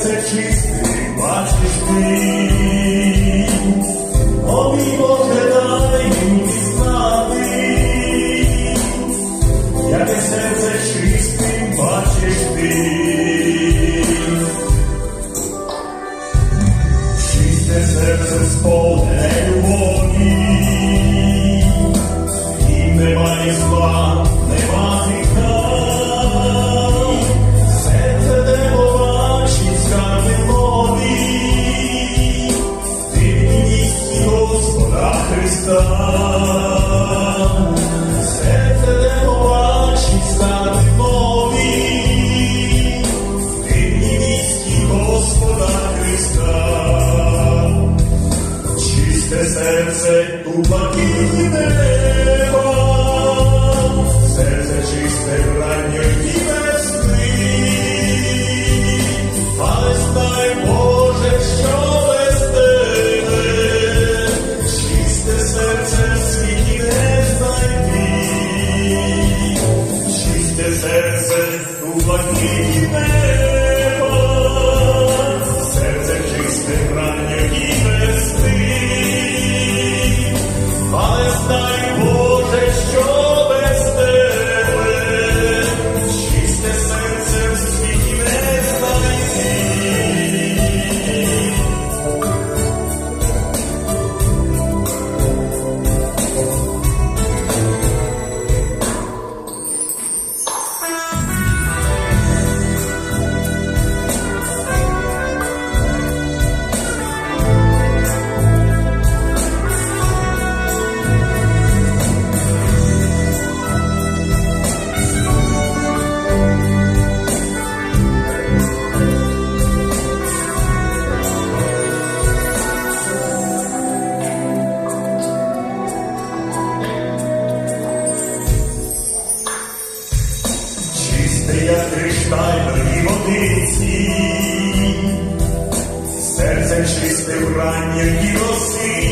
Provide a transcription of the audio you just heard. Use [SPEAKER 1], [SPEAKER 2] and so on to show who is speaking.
[SPEAKER 1] серце чистий, бачиш ти, о мій Боже, дай мені знати, яке серце чистим бачиш ти, чисте серце сповне. Серце, серце, тупотіне небо, серце чисте ранньої весни, а знай, Боже, що тебе, чисте серце світі не знайди, чисте серце тупотіне небо, серце чисте ранньої. Криштальної водиці, серце чисте в ранніх і роси,